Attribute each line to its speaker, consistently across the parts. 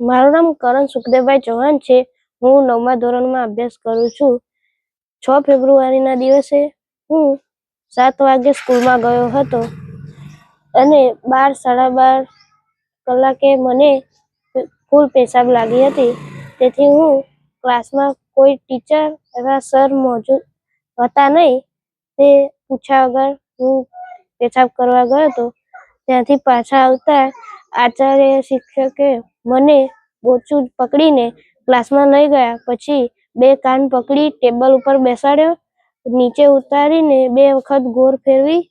Speaker 1: મારું નામ કરણ સુખદેવભાઈ ચૌહાણ છે. હું નવમા ધોરણમાં અભ્યાસ કરું છું. છ ફેબ્રુઆરીના દિવસે હું સાત વાગે સ્કૂલમાં ગયો હતો અને બાર, સાડા બાર કલાકે મને ફૂલ પેશાબ લાગી હતી. તેથી હું ક્લાસમાં કોઈ ટીચર અથવા સર મોજૂદ હતા નહીં. તે પૂછ્યા વગર હું પેશાબ કરવા ગયો હતો. ત્યાંથી પાછા આવતા આચાર્ય શિક્ષકે મને બોચું પકડીને ક્લાસમાં લઈ ગયા. પછી બે કાન પકડી ટેબલ ઉપર બેસાડ્યો. નીચે ઉતારીને બે વખત ગોળ ફેરવી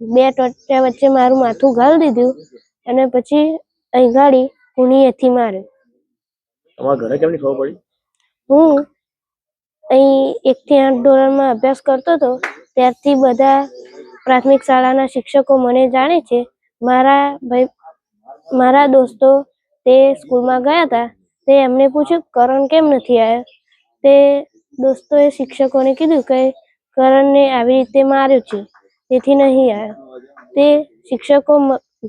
Speaker 1: બે ટોટ્યા વચ્ચે મારું માથું ગાળી દીધું અને પછી અહીં ગાડી કુણીએથી માર્યો.
Speaker 2: તમારા ઘરે કેમની ખબર પડી?
Speaker 1: હું અહીં એકથી આઠ ધોરણમાં અભ્યાસ કરતો હતો. ત્યારથી બધા પ્રાથમિક શાળાના શિક્ષકો મને જાણે છે. મારા ભાઈ મારા દોસ્તો તે સ્કૂલમાં ગયા હતા તે એમને પૂછ્યું કરણ કેમ નથી આવ્યો તે દોસ્તોએ શિક્ષકોને કીધું કે કરણને આવી રીતે માર્યો છે તેથી નહીં આવ્યો તે શિક્ષકો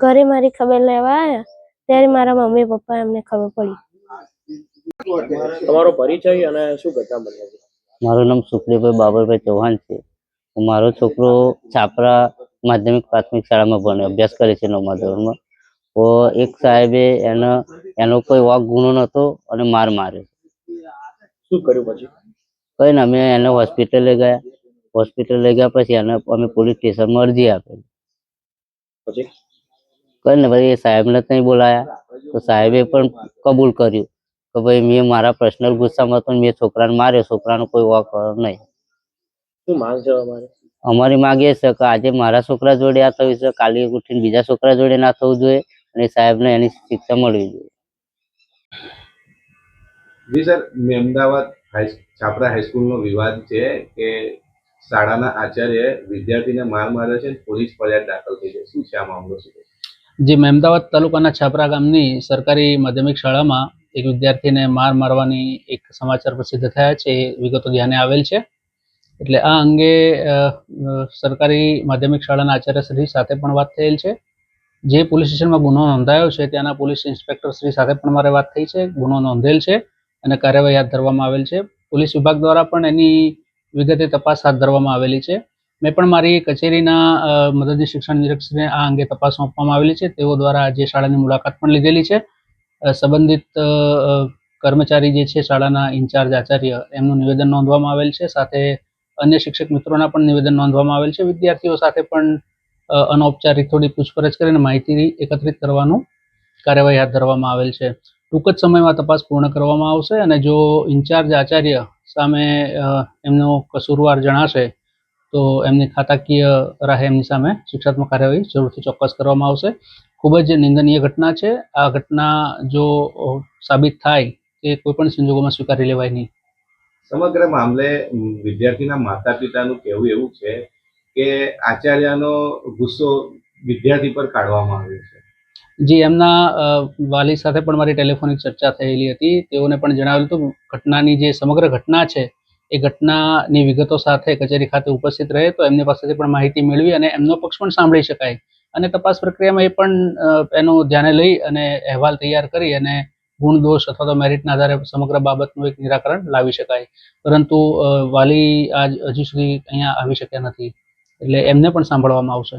Speaker 1: ઘરે મારી ખબર લેવા આવ્યા ત્યારે મારા મમ્મી પપ્પા એમને ખબર પડી.
Speaker 2: તમારો પરિચય અને શું ઘટના બની
Speaker 3: મારું નામ સુખદેવભાઈ બાબરભાઈ ચૌહાણ છે. મારો છોકરો છાપરા માધ્યમિક પ્રાથમિક શાળામાં ભણે અભ્યાસ કરે છે નવમા ધોરણમાં. તો એક સાહેબે એનો એનો કોઈ વાક ગુનો નતો અને માર માર્યો.
Speaker 2: શું કર્યું પછી?
Speaker 3: કઈ ને અમે એને હોસ્પિટલે ગયા. હોસ્પિટલ લઈ ગયા પછી એને અમે પોલીસ સ્ટેશનમાં અરજી આપી
Speaker 2: પછી?
Speaker 3: કઈ ને ભાઈ એ સાહેબને ત્યાં બોલાયા. તો સાહેબે પણ કબૂલ કર્યું કે ભાઈ મેં મારા પર્સનલ ગુસ્સામાં તો મેં છોકરાને માર્યો. છોકરાનો કોઈ વાક નહીં.
Speaker 2: શું માંગ છે અમારે?
Speaker 3: અમારી માંગ એ છે કે આજે મારા છોકરા જોડે આ થયું છે. કાલે ઉઠીને બીજા છોકરા જોડે ના થવું જોઈએ. અને સાહેબને એની શિક્ષા મળવી જોઈએ.
Speaker 4: જી સર અમદાવાદ હાઈ છાપરા હાઈસ્કૂલનો વિવાદ છે કે શાળાના આચાર્ય વિદ્યાર્થીને માર માર્યો છે પોલીસ ફરિયાદ દાખલ થઈ છે. શું છે આ મામલો શું છે?
Speaker 5: જે મહેમદાવાદ તાલુકાના છાપરા ગામની સરકારી માધ્યમિક શાળામાં એક વિદ્યાર્થીને માર મારવાની એક સમાચાર પ્રસિદ્ધ થયા છે એ વિગતો ધ્યાને આવેલ છે. એટલે આ અંગે સરકારી માધ્યમિક શાળાના આચાર્યશ્રી સાથે પણ વાત થયેલ છે. જે પોલીસ સ્ટેશનમાં ગુનો નોંધાયો છે, ત્યાંના પોલીસ ઇન્સ્પેક્ટર શ્રી સાથે પણ મારે વાત થઈ છે. ગુનો નોંધેલ છે અને કાર્યવાહી હાથ ધરવામાં આવેલ છે. પોલીસ વિભાગ દ્વારા પણ એની વિગતે તપાસ હાથ ધરવામાં આવેલી છે. મેં પણ મારી કચેરીના મદદની શિક્ષણ નિરીક્ષકને આ અંગે તપાસ સોંપવામાં આવેલી છે. તેઓ દ્વારા આજે શાળાની મુલાકાત પણ લીધેલી છે. સંબંધિત કર્મચારી જે છે શાળાના ઇન્ચાર્જ આચાર્ય, એમનું નિવેદન નોંધવામાં આવેલ છે. સાથે અન્ય શિક્ષક મિત્રોના પણ નિવેદન નોંધવામાં આવેલ છે. વિદ્યાર્થીઓ સાથે પણ અનૌપચારિક થોડી પૂછપરછ કરીને માહિતી એકત્રિત કરવાનું કાર્યવાહી હાથ ધરવામાં આવેલ છે. ટૂંક જ સમયમાં તપાસ પૂર્ણ કરવામાં આવશે અને જો ઇન્ચાર્જ આચાર્ય સામે એમનો કસૂરવાર જણાશે, તો એમની ખાતાકીય રાહે એમની સામે શિક્ષાત્મક કાર્યવાહી જરૂરથી ચોક્કસ કરવામાં આવશે. ખૂબ જ નિંદનીય ઘટના છે. આ ઘટના જો સાબિત થાય કે કોઈ પણ સંજોગોમાં સ્વીકારી લેવાય નહીં.
Speaker 4: સમગ્ર મામલે વિદ્યાર્થીના માતા પિતાનું કહેવું એવું છે કે આચાર્યનો ગુસ્સો વિદ્યાર્થી પર કાઢવામાં આવ્યો છે?
Speaker 5: જે, એમના વાલી સાથે પણ મારી ટેલિફોનિક ચર્ચા થયેલી હતી. તેઓને પણ જણાવેલું હતું ઘટનાની જે સમગ્ર ઘટના છે, એ ઘટનાની વિગતો સાથે કચેરી ખાતે ઉપસ્થિત રહે તો એમની પાસેથી પણ માહિતી મેળવી અને એમનો પક્ષ પણ સાંભળી શકાય. અને તપાસ પ્રક્રિયામાં એ પણ એનું ધ્યાને લઈ અને અહેવાલ તૈયાર કરી અને ગુણ, દોષ અથવા તો મેરિટના આધારે સમગ્ર બાબતનું એક નિરાકરણ લાવી શકાય. પરંતુ વાલી આજ હજુ સુધી અહીંયા આવી શક્યા નથી. એટલે એમને પણ સાંભળવામાં આવશે.